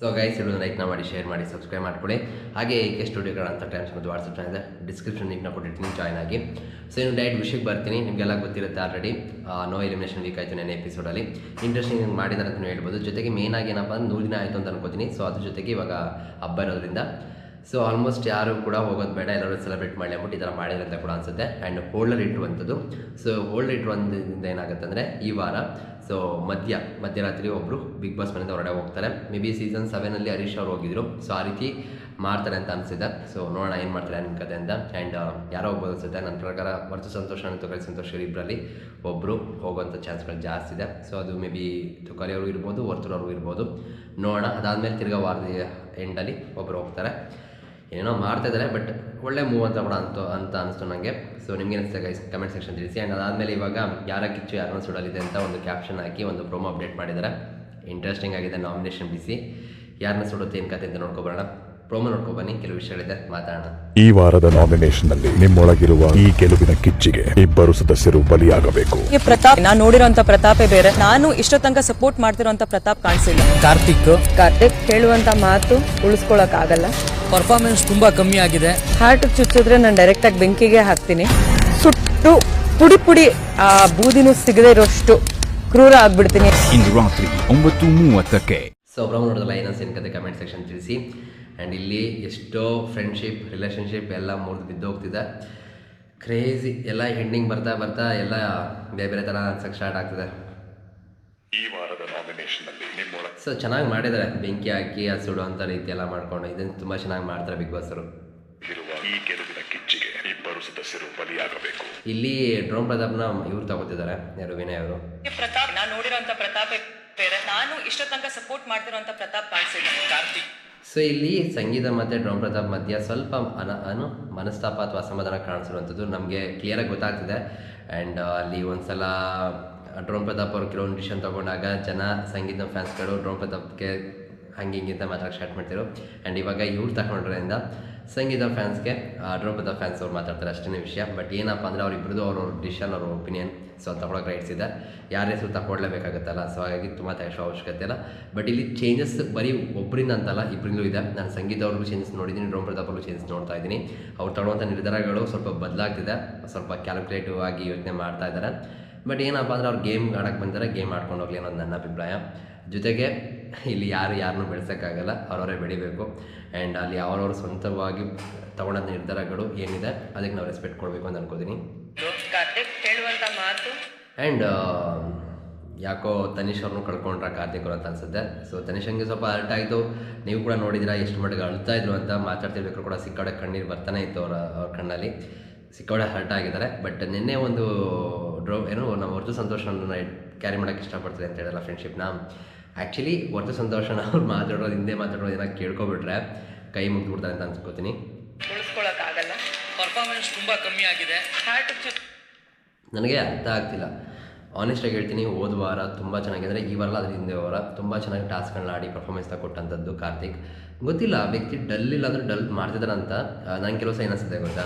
So guys ಇಡೋದು ಲೈಕ್ನ ಮಾಡಿ share ಮಾಡಿ ಸಬ್ಸ್ಕ್ರೈಬ್ ಮಾಡ್ಕೊಳ್ಳಿ ಹಾಗೆ ಎ ಕೆ ಸ್ಟುಡಿಯೋಗಳ ಅಂತ ಟೈಮ್ಸ್ ಮತ್ತು ವಾಟ್ಸಪ್ ಚಾನಲ್ ಡಿಸ್ಕ್ರಿಪ್ಷನ್ ಲಿಂಕ್ನ ಕೊಟ್ಟಿರ್ತೀನಿ ಜಾಯ್ನ್ ಆಗಿ. ಸೊ ಇನ್ನು ಡೈರೆಕ್ಟ್ ವಿಷಯಕ್ಕೆ ಬರ್ತೀನಿ. ನಿಮಗೆಲ್ಲ ಗೊತ್ತಿರುತ್ತೆ ಆಲ್ರೆಡಿ ನೋ ಎಲಿಮಿನೇಷನ್ ವೀಕ್ ಆಯಿತು ನೆನೆ ಎಪಿಸೋಡಲ್ಲಿ ಇಂಟ್ರೆಸ್ಟಿಂಗ್ ಮಾಡಿದ್ದಾರೆ ಅಂತ ಹೇಳ್ಬೋದು. ಜೊತೆಗೆ ಮೇನ್ ಆಗಿ ಏನಪ್ಪ ಅಂದ್ರೆ ನೂರು ದಿನ ಆಯಿತು ಅಂತ ಅನ್ಕೋತೀನಿ. ಸೊ ಅದ್ರ ಜೊತೆಗೆ ಇವಾಗ ಹಬ್ಬ ಇರೋದ್ರಿಂದ. ಸೊ ಆಲ್ಮೋಸ್ಟ್ ಯಾರು ಕೂಡ ಹೋಗೋದು ಬೇಡ, ಎಲ್ಲರೂ ಸೆಲೆಬ್ರೇಟ್ ಮಾಡಿ ಅಂದ್ಬಿಟ್ಟು ಈ ಥರ ಮಾಡಿದ್ರೆ ಅಂತ ಕೂಡ ಅನ್ಸುತ್ತೆ. ಆ್ಯಂಡ್ ಹೋಲ್ಡರ್ ಇಟ್ಟುವಂಥದ್ದು ಸೊ ಹೋಲ್ಡರ್ ಇಟ್ಟುವಂಥದ್ದು ಏನಾಗುತ್ತೆ ಅಂದರೆ ಈ ವಾರ ಸೊ ಮಧ್ಯ, ಮಧ್ಯರಾತ್ರಿ ಒಬ್ಬರು ಬಿಗ್ ಬಾಸ್ ಮನೆಯಿಂದ ಹೊರಡೆ ಹೋಗ್ತಾರೆ. ಮೇ ಬಿ ಸೀಸನ್ ಸೆವೆನಲ್ಲಿ ಹರೀಶ್ ಅವ್ರು ಹೋಗಿದ್ರು. ಸೊ ಆ ರೀತಿ ಮಾಡ್ತಾರೆ ಅಂತ ಅನಿಸಿದೆ ಸೊ ನೋಡೋಣ ಏನು ಮಾಡ್ತಾರೆ ನಿಮ್ಮ ಅಂತ. ಆ್ಯಂಡ್ ಯಾರೋ ಒಬ್ಬರು ಅನಿಸುತ್ತೆ. ನನ್ನ ಪ್ರಕಾರ ವರ್ತು ಸಂತೋಷ ಅಂತ ತುಕಲಿ ಸಂತೋಷ್ ಇಬ್ಬರಲ್ಲಿ ಒಬ್ಬರು ಹೋಗುವಂಥ ಚಾನ್ಸ್ಗಳು ಜಾಸ್ತಿ ಇದೆ. ಸೊ ಅದು ಮೇ ಬಿ ತುಕಲಿ ಅವರು ಇರ್ಬೋದು ವರ್ತುರವರು ಇರ್ಬೋದು. ನೋಡೋಣ. ಅದಾದಮೇಲೆ ತಿರ್ಗಾ ವಾರದ ಎಂಡಲ್ಲಿ ಒಬ್ಬರು ಹೋಗ್ತಾರೆ. ಏನೋ ಮಾಡ್ತಾ ಇದ್ದಾರೆ ಬಟ್ ಒಳ್ಳೆ ಮೂವ್ ಅಂತ ಕೂಡ ಅಂತ ಅಂತ ಅನಿಸ್ತು ನನಗೆ ಸೊ ನಿಮ್ಗೆ ಅನಿಸ್ತದೆ ಗೈಸ್ ಕಮೆಂಟ್ ಸೆಕ್ಷನ್ ತಿಳಿಸಿ. ಆ್ಯಂಡ್ ಅದಾದಮೇಲೆ ಇವಾಗ ಯಾರ ಕಿಚ್ಚು ಯಾರನ್ನ ಸುಡಲಿದೆ ಅಂತ ಒಂದು ಕ್ಯಾಪ್ಷನ್ ಹಾಕಿ ಒಂದು ಪ್ರೋಮೋ ಅಪ್ಡೇಟ್ ಮಾಡಿದ್ದಾರೆ ಇಂಟ್ರೆಸ್ಟಿಂಗ್ ಆಗಿದೆ ನಾಮಿನೇಷನ್ ಬಿಸಿ. ಯಾರನ್ನ ಸುಡುತ್ತೆ ಏನು ಕತೆ ಅಂತ ನೋಡ್ಕೊಬರೋಣ ಪ್ರೋಮೋ ನೋಡ್ಕೊಬನ್ನಿ ಕೆಲವು ವಿಷಯಗಳಿದೆ ಮಾತಾಡೋಣ. ಈ ವಾರದ ನಾಮಿನೇಷನ್ನಲ್ಲಿ ನಿಮ್ಮೊಳಗಿರುವ ಈ ಗೆಲುವಿನ ಕಿಚ್ಚಿಗೆ ಇಬ್ಬರು ಸದಸ್ಯರು ಬಲಿಯಾಗಬೇಕು. ಈ ಪ್ರತಾಪ್ ನಾನು ನೋಡಿರೋಂತ ಪ್ರತಾಪೇ ಬೇರೆ. ನಾನು ಇಷ್ಟೋ ತನಕ ಸಪೋರ್ಟ್ ಮಾಡ್ತಿರೋಂತ ಪ್ರತಾಪ್ ಕಾಣಿಸಿಲ್ಲ. ಕಾರ್ತಿಕ್ ಕಾರ್ತಿಕ್ ಹೇಳುವಂತ ಮಾತು ಉಳಿಸ್ಕೊಳಕ್ ಆಗಲ್ಲ ಪರ್ಫಾರ್ಮೆನ್ಸ್ ತುಂಬಾ ಕಮ್ಮಿ ಆಗಿದೆ. ಹಾರ್ಟ್ ಚುಚ್ಚಿದ್ರೆ ನಾನು ಡೈರೆಕ್ಟ್ ಆಗಿ ಬೆಂಕಿಗೆ ಹಾಕ್ತೀನಿ. ಸುಟ್ಟು ಪುಡಿ ಪುಡಿ ಆ ಬೂದಿನೂ ಸಿಗದೆ ಇರೋಷ್ಟು ಕ್ರೂರ ಆಗ್ಬಿಡ್ತೀನಿ. ಇಂದು ರಾತ್ರಿ ಒಂಬತ್ತು ಮೂವತ್ತಕ್ಕೆ. ಸೊ ಪ್ರೋಮೋ ನೋಡಿದ್ರಲ್ಲ ಏನನ್ಸ್ ಏನು ಕತೆ ಕಮೆಂಟ್ ಸೆಕ್ಷನ್ ತಿಳಿಸಿ. ಆ್ಯಂಡ್ ಇಲ್ಲಿ ಎಷ್ಟೋ ಫ್ರೆಂಡ್ಶಿಪ್ ರಿಲೇಷನ್ಶಿಪ್ ಎಲ್ಲ ಮುರಿದು ಬಿದ್ದೋಗ್ತಿದೆ ಕ್ರೇಜಿ ಎಲ್ಲ ಹೆಂಡಿಂಗ್ ಬರ್ತಾ ಬರ್ತಾ ಎಲ್ಲ ಬೇರೆ ಬೇರೆ ಥರ ಅನ್ಸಕ್ಕೆ ಸ್ಟಾರ್ಟ್ ಆಗ್ತಿದೆ. ಈ ಸೊ ಚೆನ್ನಾಗಿ ಮಾಡಿದ್ದಾರೆ. ಬೆಂಕಿ ಹಾಕಿ ಅದು ಸುಡುವಂಥ ರೀತಿ ಎಲ್ಲ ಮಾಡ್ಕೊಂಡು ಇದನ್ನು ತುಂಬ ಚೆನ್ನಾಗಿ ಮಾಡ್ತಾರೆ ಬಿಗ್ ಬಾಸ್ ಅವರು. ಈ ಗೆಲುವಿನ ಕಿಚ್ಚಿಗೆ ಇಬ್ಬರು ಸದಸ್ಯರು ಬಲಿಯಾಗಬೇಕು. ಇಲ್ಲಿ ಡ್ರೋನ್ ಪ್ರತಾಪ್ನ ಇವ್ರು ತಗೋತಿದ್ದಾರೆ ಯಾರು ವಿನಯ್ ಅವರು. ಈ ಪ್ರತಾಪ್ ನಾನು ನೋಡಿರೋ ಪ್ರತಾಪ್ ಬೇರೆ ನಾನು ಇಷ್ಟೋ ತನಕ ಸಪೋರ್ಟ್ ಮಾಡ್ತಿರೋಂತ ಪ್ರತಾಪ್ ಕಾಣಿಸಿಲ್ಲ ಕಾರ್ತಿಕ್. ಸೊ ಇಲ್ಲಿ ಸಂಗೀತ ಮತ್ತು ಡ್ರೋನ್ ಪ್ರತಾಪ್ ಮಧ್ಯ ಸ್ವಲ್ಪ ಅನ ಅನು ಮನಸ್ತಾಪ ಅಥವಾ ಅಸಮಾಧಾನ ಕಾಣಿಸಿರುವಂಥದ್ದು ನಮಗೆ ಕ್ಲಿಯರಾಗಿ ಗೊತ್ತಾಗ್ತಿದೆ. ಆ್ಯಂಡ್ ಅಲ್ಲಿ ಒಂದ್ಸಲ ಡ್ರೋನ್ ಪ್ರತಾಪ್ ಅವ್ರು ಕೆಲವೊಂದು ಡಿಶನ್ ತೊಗೊಂಡಾಗ ಜನ ಸಂಗೀತ ಫ್ಯಾನ್ಸ್ಗಳು ಡ್ರೋನ್ ಪ್ರತಾಪ್ಗೆ ಹಂಗೆ ಹಿಂಗೆ ಅಂತ ಮಾತಾಡಕ್ಕೆ ಸ್ಟಾರ್ಟ್ ಮಾಡ್ತಿರು ಆ್ಯಂಡ್ ಇವಾಗ ಇವ್ರು ತಗೊಂಡ್ರಿಂದ ಸಂಗೀತ ಫ್ಯಾನ್ಸ್ಗೆ ಡ್ರೋನ್ ಪ್ರತಾಪ್ ಫ್ಯಾನ್ಸ್ ಅವ್ರು ಮಾತಾಡ್ತಾರೆ ಅಷ್ಟೇ ವಿಷಯ. ಬಟ್ ಏನಪ್ಪ ಅಂದರೆ ಅವ್ರಿಬ್ರದ್ದು ಅವ್ರವ್ರ ಡಿಶನ್ ಅವ್ರ ಒಪಿನಿಯನ್ ಸೊ ಅದು ರೈಟ್ಸ್ ಇದೆ. ಯಾರ ಹೆಸರು ತಗೊಳ್ಳೇಬೇಕಾಗುತ್ತಲ್ಲ? ಸೊ ಹಾಗಾಗಿ ತುಂಬ ತಗೊಳ್ಳೋ ಅವಶ್ಯಕತೆ ಇಲ್ಲ. ಬಟ್ ಇಲ್ಲಿ ಚೇಂಜಸ್ ಬರೀ ಒಬ್ಬರಿಂದ ಅಂತಲ್ಲ ಇಬ್ಬರಿಂದಲೂ ಇದೆ. ನಾನು ಸಂಗೀತ ಅವ್ರಿಗೂ ಚೇಂಜಸ್ ನೋಡಿದ್ದೀನಿ, ಡ್ರೋನ್ ಪ್ರತಾಪ್ ಅವ್ರಿಗೂ ಚೇಂಜಸ್ ನೋಡ್ತಾ ಇದ್ದೀನಿ. ಅವ್ರು ತಗೊಳ್ಳುವಂಥ ನಿರ್ಧಾರಗಳು ಸ್ವಲ್ಪ ಬದಲಾಗ್ತಿದೆ. ಸ್ವಲ್ಪ ಕ್ಯಾಲ್ಕುಲೇಟಿವ್ ಆಗಿ ಯೋಚನೆ ಮಾಡ್ತಾ ಇದ್ದಾರೆ. ಬಟ್ ಏನಪ್ಪ ಅಂದರೆ ಅವ್ರು ಗೇಮ್ ಆಡೋಕ್ಕೆ ಬಂದರೆ ಗೇಮ್ ಆಡ್ಕೊಂಡು ಹೋಗಲಿ ಅನ್ನೋದು ನನ್ನ ಅಭಿಪ್ರಾಯ. ಜೊತೆಗೆ ಇಲ್ಲಿ ಯಾರು ಯಾರನ್ನೂ ಬೆಳೆಸೋಕ್ಕಾಗಲ್ಲ ಅವ್ರವರೇ ಬೆಳಿಬೇಕು. ಆ್ಯಂಡ್ ಅಲ್ಲಿ ಅವ್ರವ್ರ ಸ್ವಂತವಾಗಿ ತಗೊಂಡ ನಿರ್ಧಾರಗಳು ಏನಿದೆ ಅದಕ್ಕೆ ನಾವು ರೆಸ್ಪೆಕ್ಟ್ ಕೊಡಬೇಕು ಅಂತ ಅನ್ಕೋತೀನಿ. ಕಾರ್ತಿಕ್ ಹೇಳುವಂತ ಮಾತು? ಆ್ಯಂಡ್ ಯಾಕೋ ತನಿಷ್ ಅವ್ರನ್ನೂ ಕಳ್ಕೊಂಡ್ರ ಕಾರ್ತಿಕ್ ಅವ್ರು ಅಂತ ಅನ್ಸುತ್ತೆ. ಸೊ ತನಿಷಂಗೆ ಸ್ವಲ್ಪ ಅರ್ಟ್ ಆಯಿತು. ನೀವು ಕೂಡ ನೋಡಿದಿರಾ ಎಷ್ಟು ಮಟ್ಟಿಗೆ ಅಳ್ತಾ ಇದ್ರು ಅಂತ. ಮಾತಾಡ್ತಿರ್ಬೇಕು ಕೂಡ ಸಿಕ್ಕಾಡೆ ಕಣ್ಣೀರು ಬರ್ತಾನೆ ಇತ್ತು ಅವರ ಅವ್ರ ಕಣ್ಣಲ್ಲಿ. ಸಿಕ್ಕಾಡೆ ಹರ್ಟ್ ಆಗಿದ್ದಾರೆ. ಬಟ್ ನಿನ್ನೆ ಒಂದು ಡ್ರೋ ಏನು ನಾವು ವರ್ತು ಸಂತೋಷವನ್ನು ಕ್ಯಾರಿ ಮಾಡೋಕ್ಕೆ ಇಷ್ಟಪಡ್ತೀನಿ ಅಂತ ಹೇಳಲ್ಲ ಫ್ರೆಂಡ್ಶಿಪ್ನ ಆ್ಯಕ್ಚುಲಿ ವರ್ತು ಸಂತೋಷನ ಅವ್ರು ಮಾತಾಡೋದು ಹಿಂದೆ ಮಾತಾಡೋದು ಏನಾದ್ರು ಕೇಳ್ಕೊಬಿಟ್ರೆ ಕೈ ಮುಗಿದ್ಬಿಡ್ತಾರೆ ಅಂತ ಅನ್ಸ್ಕೋತೀನಿ. ಉಳಿಸ್ಕೊಳ್ಳೋಕ್ಕಾಗಲ್ಲ ಆಗಲ್ಲ ಪರ್ಫಾರ್ಮೆನ್ಸ್ ತುಂಬ ಕಮ್ಮಿ ಆಗಿದೆ. ನನಗೆ ಅರ್ಥ ಆಗ್ತಿಲ್ಲ. ಆನೆಸ್ಟಾಗಿ ಹೇಳ್ತೀನಿ ಹೋದ ವಾರ ತುಂಬ ಚೆನ್ನಾಗಿ ಅಂದರೆ ಈ ವಾರ ಅದ್ರ ಹಿಂದೆ ವಾರ ತುಂಬ ಚೆನ್ನಾಗಿ ಟಾಸ್ಕ್ಗಳನ್ನ ಆಡಿ ಪರ್ಫಾರ್ಮೆನ್ಸ್ನ ಕೊಟ್ಟಂಥದ್ದು ಕಾರ್ತಿಕ್. ಗೊತ್ತಿಲ್ಲ ವ್ಯಕ್ತಿ ಡಲ್ ಇಲ್ಲ ಅಂದರೆ ಡಲ್ ಮಾಡ್ತಿದ್ದಾರೆ ಅಂತ ನಂಗೆ ಕೆಲವು ಸಹ ಏನಿಸುತ್ತೆ ಗೊತ್ತಾ?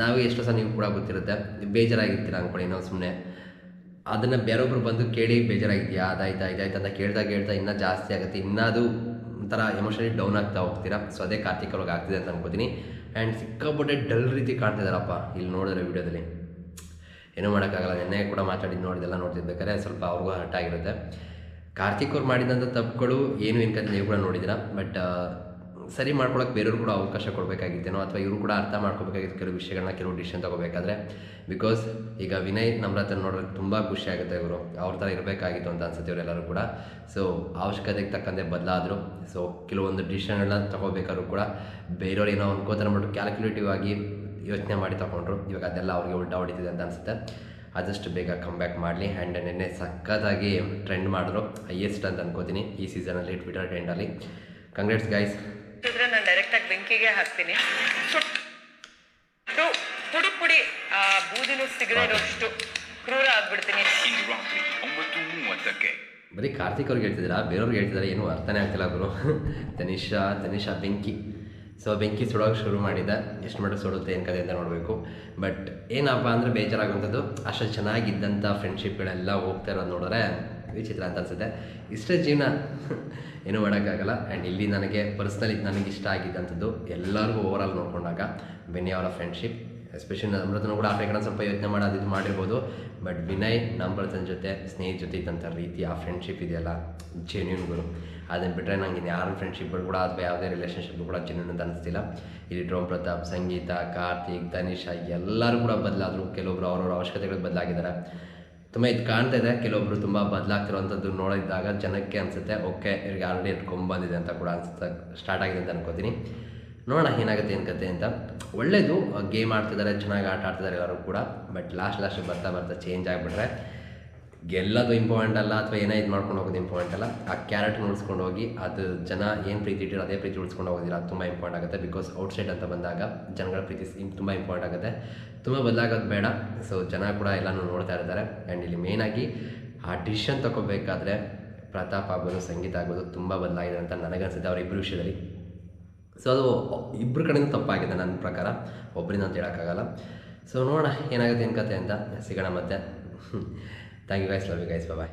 ನಾವು ಎಷ್ಟೋ ಸಹ ನೀವು ಕೂಡ ಗೊತ್ತಿರುತ್ತೆ. ಬೇಜಾರಾಗಿರ್ತೀರ ಅಂದ್ಕೊಳ್ಳಿ ನಾವು ಸುಮ್ಮನೆ ಅದನ್ನು ಬೇರೊಬ್ಬರು ಬಂದು ಕೇಳಿ ಬೇಜಾರಾಗಿದೆಯಾ? ಅದಾಯ್ತಾ ಇದಾಯ್ತು ಅಂತ ಕೇಳ್ದಾಗ ಕೇಳ್ತಾ ಇನ್ನೂ ಜಾಸ್ತಿ ಆಗುತ್ತೆ. ಇನ್ನೂ ಅದು ಒಂಥರ ಎಮೋಷನಲಿ ಡೌನ್ ಆಗ್ತಾ ಹೋಗ್ತೀರಾ? ಸೊ ಅದೇ ಕಾರ್ತಿಕ್ ಅವ್ರಿಗೆ ಆಗ್ತಿದೆ ಅಂತ ಅನ್ಕೋತೀನಿ. ಆ್ಯಂಡ್ ಸಿಕ್ಕಾಪಟ್ಟೆ ಡಲ್ ರೀತಿ ಕಾಣ್ತಿದ್ದಾರಪ್ಪ ಇಲ್ಲಿ ನೋಡಿದ್ರೆ ವಿಡಿಯೋದಲ್ಲಿ. ಏನೂ ಮಾಡೋಕ್ಕಾಗಲ್ಲ. ನಿನ್ನೆ ಕೂಡ ಮಾತಾಡಿದ್ದು ನೋಡಿದೆಲ್ಲ ನೋಡ್ತಿರ್ಬೇಕಾದ್ರೆ ಸ್ವಲ್ಪ ಅವ್ರಿಗೂ ಹರ್ಟ್ ಆಗಿರುತ್ತೆ. ಕಾರ್ತಿಕ್ ಅವ್ರು ಮಾಡಿದಂಥ ತಪ್ಪುಗಳು ಏನು ಏನ್ಕಂತ ನೀವು ಕೂಡ ನೋಡಿದ್ದೀರಾ? ಬಟ್ ಸರಿ ಮಾಡ್ಕೊಳಕ್ಕೆ ಬೇರೆಯವ್ರು ಕೂಡ ಅವಕಾಶ ಕೊಡಬೇಕಾಗಿತ್ತೇನೋ ಅಥವಾ ಇವರು ಕೂಡ ಅರ್ಥ ಮಾಡ್ಕೋಬೇಕಾಗಿತ್ತು ಕೆಲವು ವಿಷಯಗಳನ್ನ, ಕೆಲವು ಡಿಸಿಷನ್ ತೊಗೋಬೇಕಾದ್ರೆ. ಬಿಕಾಸ್ ಈಗ ವಿನಯ್ ನಮ್ರತನ ನೋಡೋಕೆ ತುಂಬ ಖುಷಿ ಆಗುತ್ತೆ ಇವರು. ಅವ್ರ ಥರ ಇರಬೇಕಾಗಿತ್ತು ಅಂತ ಅನ್ಸುತ್ತೆ ಇವರೆಲ್ಲರೂ ಕೂಡ. ಸೊ ಅವಶ್ಯಕತೆಗೆ ತಕ್ಕಂತೆ ಬದಲಾದರು. ಸೊ ಕೆಲವೊಂದು ಡಿಸಿಷನ್ಗಳನ್ನ ತೊಗೋಬೇಕಾದ್ರೂ ಕೂಡ ಬೇರೆಯವ್ರು ಏನೋ ಅನ್ಕೋತಾರೆ ಅಂದ್ಬಿಟ್ಟು ಕ್ಯಾಲ್ಕುಲೇಟಿವ್ ಆಗಿ ಯೋಚನೆ ಮಾಡಿ ತಗೊಂಡ್ರು. ಇವಾಗ ಅದೆಲ್ಲ ಅವ್ರಿಗೆ ಉಲ್ಟಾ ಹೊಡಿತಿದೆ ಅಂತ ಅನಿಸುತ್ತೆ. ಆದಷ್ಟು ಬೇಗ ಕಮ್ ಬ್ಯಾಕ್ ಮಾಡಲಿ. ಆ್ಯಂಡ್ ನಿನ್ನೆ ಸಕ್ಕತ್ತಾಗಿ ಟ್ರೆಂಡ್ ಮಾಡಿದ್ರು. ಹೈಯೆಸ್ಟ್ ಅಂತ ಅನ್ಕೋತೀನಿ ಈ ಸೀಸನಲ್ಲಿ ಟ್ವಿಟರ್ ಟ್ರೆಂಡಲ್ಲಿ ಕಂಗ್ರೆಟ್ಸ್ ಗೈಸ್ ಚುಚ್ಚಿದ್ರೆ ನಾನು ಡೈರೆಕ್ಟ್ ಆಗಿ ಬೆಂಕಿಗೆ ಹಾಕ್ತೀನಿ. ಸುಟ್ಟು ಪುಡಿ ಪುಡಿ ಆ ಬೂದಿನೂ ಸಿಗದಿರೋಷ್ಟು ಕ್ರೂರ ಆಗ್ಬಿಡ್ತೀನಿ. ಬರೀ ಕಾರ್ತಿಕ್ ಅವ್ರಿಗೆ ಹೇಳ್ತಿದ್ದೀರಾ? ಬೇರೆಯವ್ರಿಗೆ ಹೇಳ್ತಿದ್ದಾರೆ? ಏನು ಅರ್ಥನೇ ಆಗ್ತಿಲ್ಲ ಗುರು. ತನಿಷಾ ತನಿಷಾ ಬೆಂಕಿ. ಸೊ ಬೆಂಕಿ ಸುಡೋಕೆ ಶುರು ಮಾಡಿದ. ಎಷ್ಟು ಮಟ್ಟ ಸುಡುತ್ತೆ ಏನು ಕತೆ ಅಂತ ನೋಡಬೇಕು. ಬಟ್ ಏನಪ್ಪ ಅಂದರೆ ಬೇಜಾರಾಗುವಂಥದ್ದು ಅಷ್ಟು ಚೆನ್ನಾಗಿದ್ದಂಥ ಫ್ರೆಂಡ್ಶಿಪ್ಗಳೆಲ್ಲ ಹೋಗ್ತಾ ಇರೋದು ನೋಡಿದ್ರೆ ವಿಚಿತ್ರ ಅಂತ ಅನಿಸುತ್ತೆ. ಇಷ್ಟೇ ಜೀವನ. ಏನೂ ಮಾಡೋಕ್ಕಾಗಲ್ಲ. ಆ್ಯಂಡ್ ಇಲ್ಲಿ ನನಗೆ ಪರ್ಸ್ನಲಿ ನನಗೆ ಇಷ್ಟ ಆಗಿದ್ದಂಥದ್ದು ಎಲ್ಲರಿಗೂ ಓವರಾಲ್ ನೋಡಿಕೊಂಡಾಗ ವಿನಯ್ ಅವರ ಫ್ರೆಂಡ್ಶಿಪ್ ಎಸ್ಪೆಷಲಿ ನಮ್ರತನೂ ಕೂಡ ಆ ಕಡೆ ಸ್ವಲ್ಪ ಯೋಚನೆ ಮಾಡೋದು ಇದು ಮಾಡಿರ್ಬೋದು. ಬಟ್ ವಿನಯ್ ನಮ್ರತನ ಜೊತೆ ಸ್ನೇಹಿತ ಜೊತೆ ಇದ್ದಂಥ ರೀತಿ ಆ ಫ್ರೆಂಡ್ಶಿಪ್ ಇದೆಯಲ್ಲ? ಜೆನ್ಯೂನ್ಗಳು ಅದನ್ನು ಬಿಟ್ಟರೆ ನಂಗೆ ಯಾರ ಫ್ರೆಂಡ್ಶಿಪ್ಗಳು ಕೂಡ ಅಥವಾ ಯಾವುದೇ ರಿಲೇಷನ್ಶಿಪ್ ಕೂಡ ಜೆನ್ಯೂನ್ ಅಂತ ಅನಿಸ್ತಿಲ್ಲ. ಇಲ್ಲಿ ಡ್ರೋಮ್ ಪ್ರತಾಪ್, ಸಂಗೀತ, ಕಾರ್ತಿಕ್, ತನಿಷಾ ಎಲ್ಲರೂ ಕೂಡ ಬದಲಾದರು. ಕೆಲವೊಬ್ಬರು ಅವರವರ ಅವಶ್ಯಕತೆಗಳು ಬದಲಾಗಿದ್ದಾರೆ. ತುಂಬ ಇದು ಕಾಣ್ತಾ ಇದೆ. ಕೆಲವೊಬ್ರು ತುಂಬ ಬದಲಾಗ್ತಿರೋವಂಥದ್ದು ನೋಡಿದಾಗ ಜನಕ್ಕೆ ಅನಿಸುತ್ತೆ, ಓಕೆ, ಇವ್ರಿಗೆ ಆಲ್ರೆಡಿ ಕೊಂಬಂದಿದೆ ಅಂತ ಕೂಡ ಅನಿಸುತ್ತೆ ಸ್ಟಾರ್ಟ್ ಆಗಿದೆ ಅಂತ ಅನ್ಕೋತೀನಿ. ನೋಡೋಣ ಏನಾಗುತ್ತೆ, ಏನು ಕತೆ ಅಂತ. ಒಳ್ಳೆಯದು ಗೇಮ್ ಆಡ್ತಿದ್ದಾರೆ, ಚೆನ್ನಾಗಿ ಆಟ ಆಡ್ತಿದ್ದಾರೆ ಎಲ್ಲರೂ ಕೂಡ ಬಟ್ ಲಾಸ್ಟ್ ಲಾಸ್ಟ್ ಬರ್ತಾ ಬರ್ತಾ ಚೇಂಜ್ ಆಗಿಬಿಟ್ರೆ ಗೆಲ್ಲೋದು ಇಂಪಾರ್ಟೆಂಟ್ ಅಲ್ಲ ಅಥವಾ ಏನೇ ಇದು ಮಾಡ್ಕೊಂಡು ಹೋಗೋದು ಇಂಪಾರ್ಟೆಂಟ್ ಅಲ್ಲ, ಆ ಕ್ಯಾರೆಟ್ ಉಳಿಸ್ಕೊಂಡು ಹೋಗಿ ಅದು ಜನ ಏನು ಪ್ರೀತಿ ಇಟ್ಟಿರೋ ಅದೇ ಪ್ರೀತಿ ಉಳಿಸ್ಕೊಂಡು ಹೋಗೋದಿಲ್ಲ. ಅದು ತುಂಬ ಇಂಪಾರ್ಟೆಂಟ್ ಆಗುತ್ತೆ ಬಿಕಾಸ್ ಔಟ್ಸೈಡ್ ಅಂತ ಬಂದಾಗ ಜನಗಳ ಪ್ರೀತಿ ತುಂಬ ಇಂಪಾರ್ಟೆಂಟ್ ಆಗುತ್ತೆ. ತುಂಬ ಬದಲಾಗೋದು ಬೇಡ. ಸೊ ಜನ ಕೂಡ ಎಲ್ಲನೂ ನೋಡ್ತಾ ಇರ್ತಾರೆ. ಆ್ಯಂಡ್ ಇಲ್ಲಿ ಮೇಯ್ನಾಗಿ ಆ ಡಿಸಿಷನ್ ತೊಗೋಬೇಕಾದ್ರೆ ಪ್ರತಾಪ್ ಆಗ್ಬೋದು ಸಂಗೀತ ಆಗ್ಬೋದು ತುಂಬ ಬದಲಾಗಿದೆ ಅಂತ ನನಗನ್ಸುತ್ತೆ ಅವ್ರ ಇಬ್ಬರು ವಿಷಯದಲ್ಲಿ. ಸೊ ಅದು ಇಬ್ಬರ ಕಡೆಯಿಂದ ತಪ್ಪಾಗಿದೆ ನನ್ನ ಪ್ರಕಾರ. ಒಬ್ಬರಿಂದ ಅಂತ ಹೇಳೋಕ್ಕಾಗಲ್ಲ. ಸೊ ನೋಡೋಣ ಏನಾಗುತ್ತೆ ಏನು ಕತೆ ಅಂತ. ಸಿಗೋಣ ಮತ್ತೆ. Thank you guys. Love you guys. Bye bye.